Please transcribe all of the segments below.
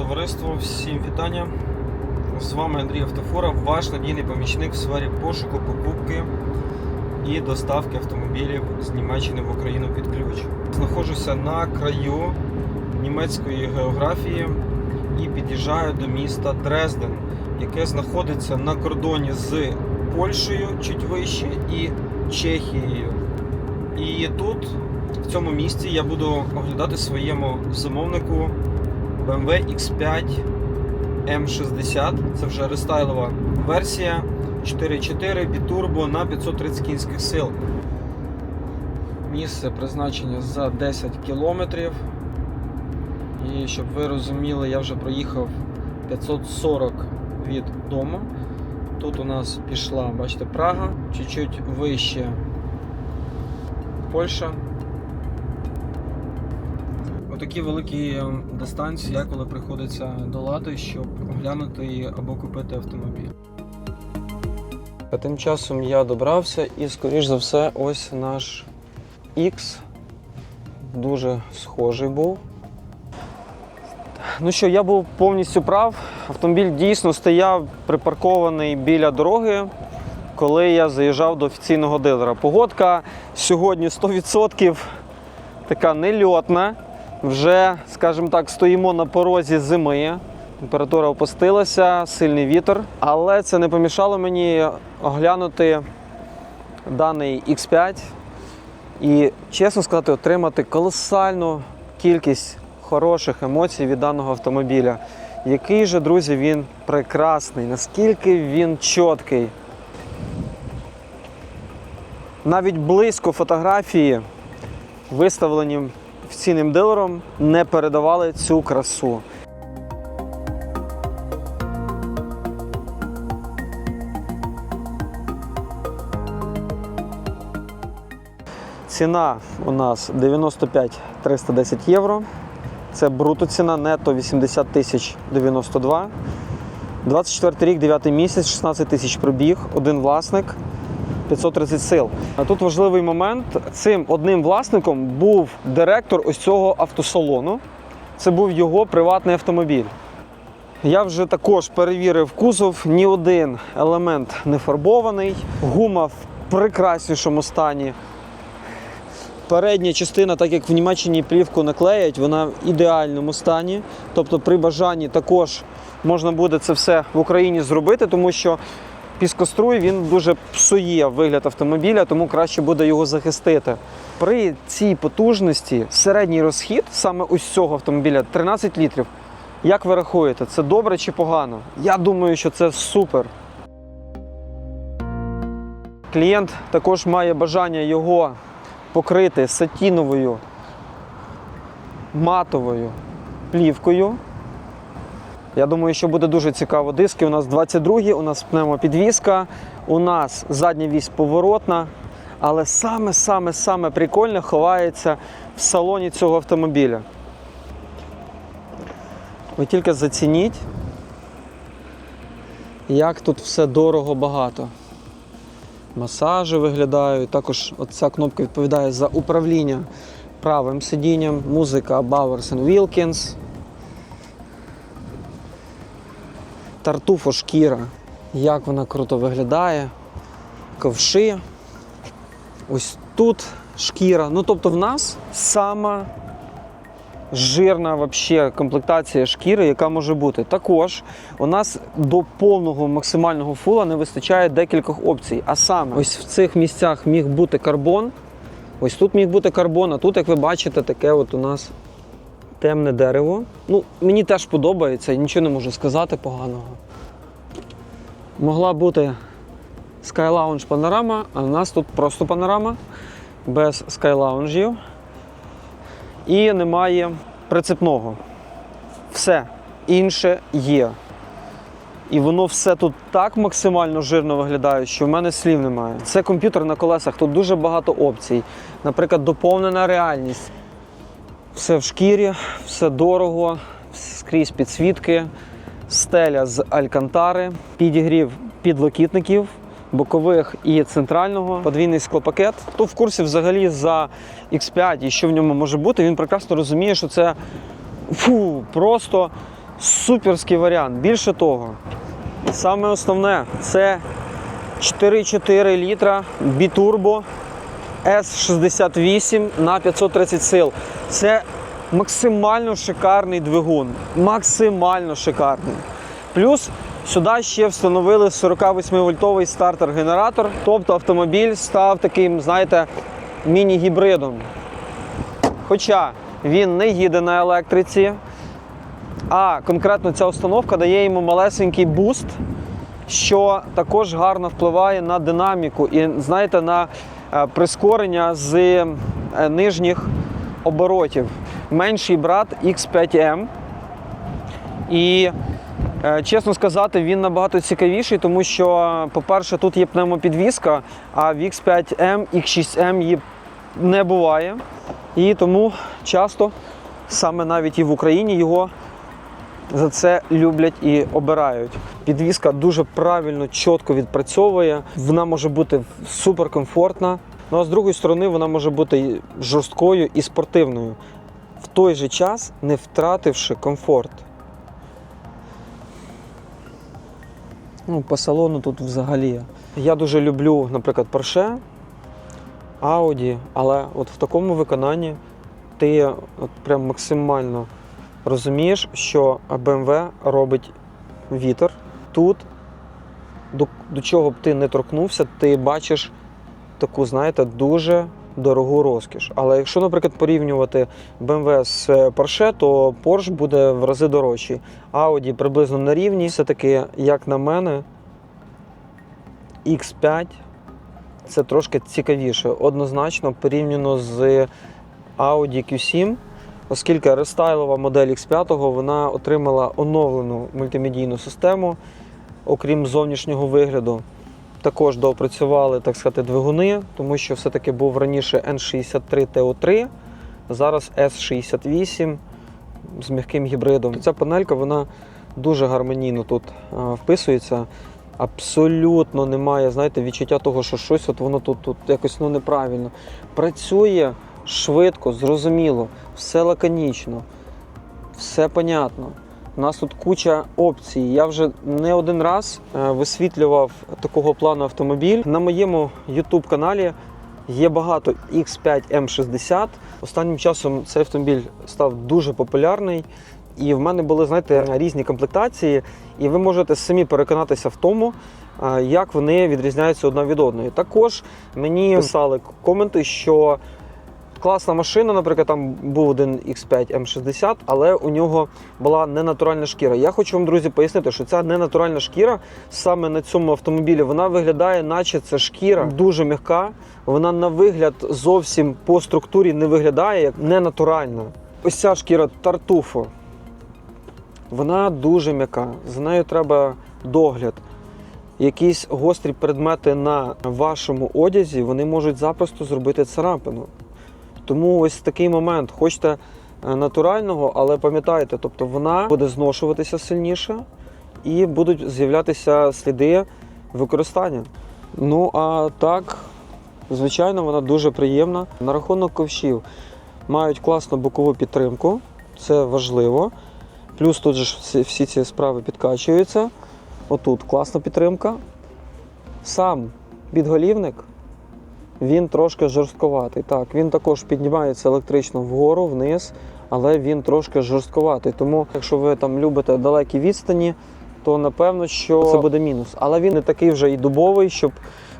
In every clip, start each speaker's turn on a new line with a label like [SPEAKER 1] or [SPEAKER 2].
[SPEAKER 1] Товариство, всім вітання. З вами Андрій Автофора, ваш надійний помічник в сфері пошуку, покупки і доставки автомобілів з Німеччини в Україну під ключ. Знаходжуся на краю німецької географії і під'їжджаю до міста Дрезден, яке знаходиться на кордоні з Польщею чуть вище і Чехією. І тут, в цьому місці, я буду оглядати своєму замовнику BMW X5 M60. Це вже рестайлова версія 4.4 бітурбо на 530 кінських сил. Місце призначення за 10 кілометрів. І щоб ви розуміли, я вже проїхав 540 від дому. Тут у нас пішла, бачите, Прага, чуть-чуть вище Польща. Отакі великі е, дистанції, коли приходиться долати, щоб оглянути або купити автомобіль. А тим часом я добрався і, скоріш за все, ось наш X дуже схожий був. Ну що, я був повністю прав. Автомобіль дійсно стояв припаркований біля дороги, коли я заїжджав до офіційного дилера. Погодка сьогодні 100% така нельотна. Вже, скажімо так, стоїмо на порозі зими. Температура опустилася, сильний вітер. Але це не помішало мені оглянути даний X5 і, чесно сказати, отримати колосальну кількість хороших емоцій від даного автомобіля. Який же, друзі, він прекрасний, наскільки він чіткий. Навіть близько фотографії, виставлені офіційним дилером, не передавали цю красу. Ціна у нас 95 310 євро. Це бруто ціна, нето 80 тисяч 92. 24 рік, 9 місяць, 16 тисяч пробіг, один власник, 530 сил. А тут важливий момент. Цим одним власником був директор ось цього автосалону. Це був його приватний автомобіль. Я вже також перевірив кузов, ні один елемент не фарбований, гума в прекраснішому стані. Передня частина, так як в Німеччині плівку наклеять, вона в ідеальному стані. Тобто при бажанні також можна буде це все в Україні зробити, тому що піскоструй він дуже псує вигляд автомобіля, тому краще буде його захистити. При цій потужності середній розхід саме ось цього автомобіля 13 літрів. Як ви рахуєте, це добре чи погано? Я думаю, що це супер. Клієнт також має бажання його покрити сатіновою матовою плівкою. Я думаю, що буде дуже цікаво. Диски у нас 22, у нас пневмопідвізка, у нас задня вісь поворотна. Але саме-саме-саме прикольне ховається в салоні цього автомобіля. Ви тільки зацініть, як тут все дорого багато. Масажі виглядають. Також ця кнопка відповідає за управління правим сидінням, музика Bowers Wilkins. Тартуфо шкіра. Як вона круто виглядає. Ковши. Ось тут шкіра. Ну, тобто в нас сама жирна вообще комплектація шкіри, яка може бути. Також у нас до повного максимального фула не вистачає декількох опцій. А саме, ось в цих місцях міг бути карбон. Ось тут міг бути карбон, а тут, як ви бачите, таке от у нас темне дерево. Ну, мені теж подобається, нічого не можу сказати поганого. Могла бути Sky Lounge панорама, а у нас тут просто панорама без Sky. І немає прицепного. Все інше є. І воно все тут так максимально жирно виглядає, що в мене слів немає. Це комп'ютер на колесах, тут дуже багато опцій. Наприклад, доповнена реальність. Все в шкірі, все дорого, скрізь підсвітки, стеля з алькантари, підігрів підлокітників, бокових і центрального, подвійний склопакет. Хто в курсі взагалі за X5 і що в ньому може бути, він прекрасно розуміє, що це фу, просто суперський варіант. Більше того, саме основне це 4,4 літра бітурбо S68 на 530 сил. Це максимально шикарний двигун. Максимально шикарний. Плюс сюди ще встановили 48-вольтовий стартер-генератор. Тобто автомобіль став таким, знаєте, міні-гібридом. Хоча він не їде на електриці, а конкретно ця установка дає йому малесенький буст, що також гарно впливає на динаміку і, знаєте, на е, прискорення з е, нижніх оборотів. Менший брат X5M. І е, чесно сказати, він набагато цікавіший, тому що, по-перше, тут є пневмопідвізка, а в X5M, X6M її не буває. І тому часто, саме навіть і в Україні, його за це люблять і обирають. Підвізка дуже правильно, чітко відпрацьовує. Вона може бути суперкомфортна. Ну а з другої сторони, вона може бути жорсткою і спортивною, в той же час не втративши комфорт. Ну, по салону тут взагалі. Я дуже люблю, наприклад, Porsche, Audi, але от в такому виконанні ти от прям максимально розумієш, що BMW робить вітер. Тут, до, до чого б ти не торкнувся, ти бачиш таку, знаєте, дуже дорогу розкіш. Але якщо, наприклад, порівнювати BMW з е, Porsche, то Porsche буде в рази дорожчий. Audi приблизно на рівні. Все-таки, як на мене, X5 це трошки цікавіше. Однозначно порівняно з Audi Q7, оскільки рестайлова модель X5 вона отримала оновлену мультимедійну систему, окрім зовнішнього вигляду. Також доопрацювали так сказати, двигуни, тому що все-таки був раніше N63 TO3, зараз S68 з м'яким гібридом. Ця панелька вона дуже гармонійно тут вписується. Абсолютно немає, знаєте, відчуття того, що щось от воно тут, тут якось ну, неправильно. Працює швидко, зрозуміло, все лаконічно, все понятно. У нас тут куча опцій. Я вже не один раз е, висвітлював такого плану автомобіль. На моєму YouTube каналі є багато X5 M60. Останнім часом цей автомобіль став дуже популярний. І в мене були, знаєте, різні комплектації, і ви можете самі переконатися в тому, е, як вони відрізняються одна від одної. Також мені писали коменти, що класна машина, наприклад, там був один X5 M60, але у нього була ненатуральна шкіра. Я хочу вам, друзі, пояснити, що ця ненатуральна шкіра саме на цьому автомобілі вона виглядає, наче це шкіра дуже м'яка. Вона на вигляд зовсім по структурі не виглядає як ненатуральна. Ось ця шкіра тартуфу. Вона дуже м'яка. За нею треба догляд. Якісь гострі предмети на вашому одязі вони можуть запросто зробити царапину. Тому ось такий момент. Хочете е, натурального, але пам'ятайте, тобто вона буде зношуватися сильніше і будуть з'являтися сліди використання. Ну а так, звичайно, вона дуже приємна. На рахунок ковшів мають класну бокову підтримку, це важливо. Плюс тут же всі ці справи підкачуються. Отут класна підтримка. Сам підголівник він трошки жорстковатий. Так, він також піднімається електрично вгору, вниз, але він трошки жорстковатий. Тому, якщо ви там любите далекі відстані, то напевно, що це буде мінус. Але він не такий вже і дубовий, щоб,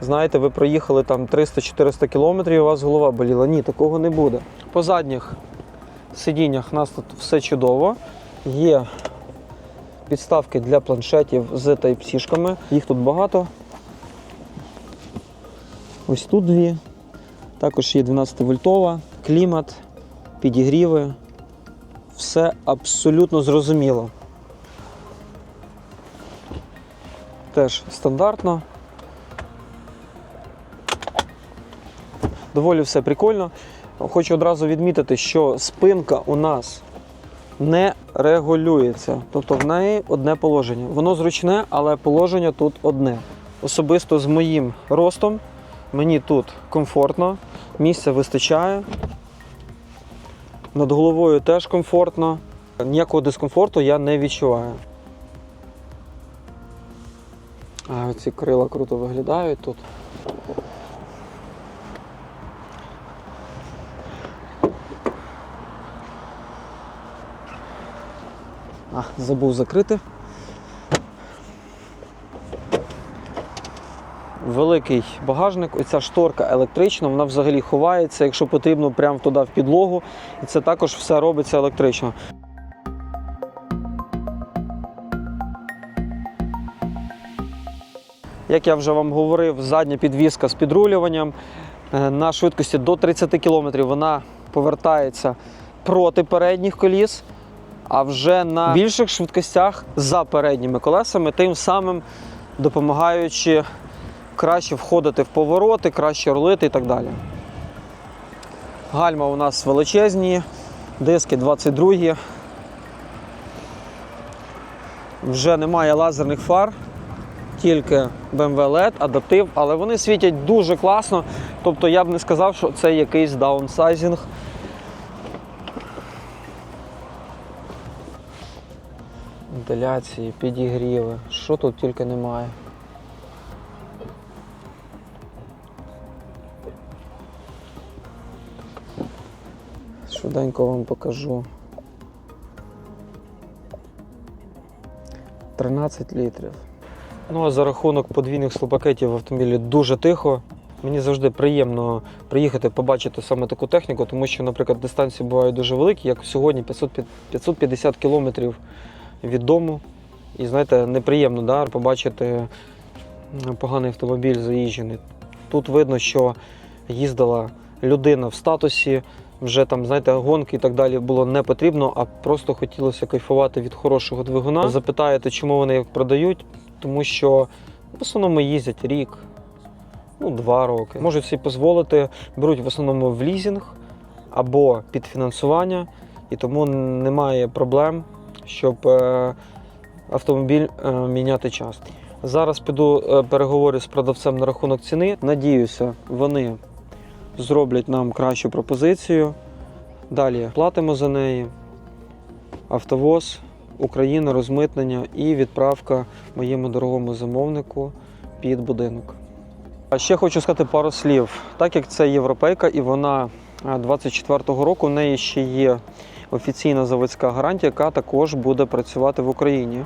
[SPEAKER 1] знаєте, ви проїхали там 300-400 кілометрів і у вас голова боліла. Ні, такого не буде. По задніх сидіннях у нас тут все чудово. Є підставки для планшетів з Type-C-шками. Їх тут багато. Ось тут дві. Також є 12-вольтова, клімат, підігріви. Все абсолютно зрозуміло. Теж стандартно. Доволі все прикольно. Хочу одразу відмітити, що спинка у нас не регулюється. Тобто в неї одне положення. Воно зручне, але положення тут одне. Особисто з моїм ростом мені тут комфортно, місця вистачає. Над головою теж комфортно. Ніякого дискомфорту я не відчуваю. А ці крила круто виглядають тут. А, забув закрити. Великий багажник, оця шторка електрична, вона взагалі ховається, якщо потрібно, прямо туди в підлогу. І це також все робиться електрично. Як я вже вам говорив, задня підвіска з підрулюванням е, на швидкості до 30 км вона повертається проти передніх коліс, а вже на більших швидкостях за передніми колесами, тим самим допомагаючи краще входити в повороти, краще рулити і так далі. Гальма у нас величезні, диски 22. Вже немає лазерних фар, тільки BMW LED, адаптив, але вони світять дуже класно. Тобто я б не сказав, що це якийсь даунсайзінг. Вентиляції, підігріви, що тут тільки немає. Швиденько вам покажу. 13 літрів. Ну а за рахунок подвійних склопакетів в автомобілі дуже тихо. Мені завжди приємно приїхати побачити саме таку техніку, тому що, наприклад, дистанції бувають дуже великі, як сьогодні 500, 550 кілометрів від дому. І знаєте, неприємно да, побачити поганий автомобіль заїжджений. Тут видно, що їздила людина в статусі, вже там, знаєте, гонки і так далі було не потрібно, а просто хотілося кайфувати від хорошого двигуна. Запитаєте, чому вони їх продають? Тому що в основному їздять рік, ну, два роки. Можуть собі дозволити, беруть в основному в лізінг або під фінансування, і тому немає проблем, щоб е, автомобіль е, міняти часто. Зараз піду е, переговорю з продавцем на рахунок ціни. Надіюся, вони зроблять нам кращу пропозицію. Далі платимо за неї. Автовоз, Україна, розмитнення і відправка моєму дорогому замовнику під будинок. А ще хочу сказати пару слів. Так як це європейка і вона е, 24-го року, у неї ще є офіційна заводська гарантія, яка також буде працювати в Україні.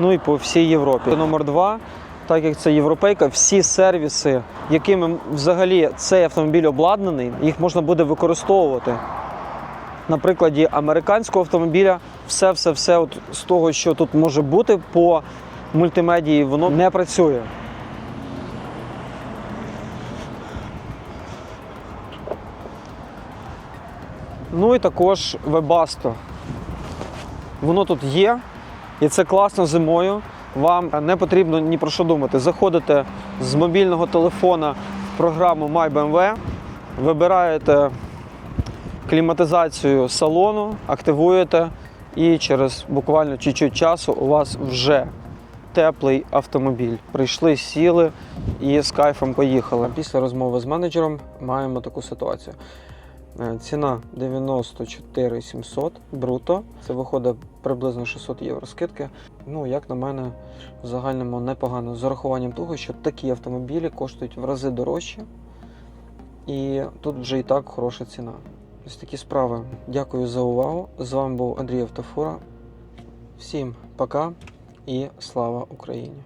[SPEAKER 1] Ну і по всій Європі. Номер два. Так як це європейка, всі сервіси, якими взагалі цей автомобіль обладнаний, їх можна буде використовувати. На прикладі американського автомобіля, все-все-все от з того, що тут може бути по мультимедії, воно не працює. Ну і також Webasto. Воно тут є, і це класно зимою. Вам не потрібно ні про що думати. Заходите з мобільного телефона в програму MyBMW, вибираєте кліматизацію салону, активуєте, і через буквально чуть-чуть часу у вас вже теплий автомобіль. Прийшли, сіли і з кайфом поїхали. Після розмови з менеджером маємо таку ситуацію. Е, Ціна 94 700 бруто. Це виходить приблизно 600 євро скидки. Ну, як на мене, в загальному непогано. З урахуванням того, що такі автомобілі коштують в рази дорожче. І тут вже і так хороша ціна. Ось такі справи. Дякую за увагу. З вами був Андрій Автофура. Всім пока і слава Україні!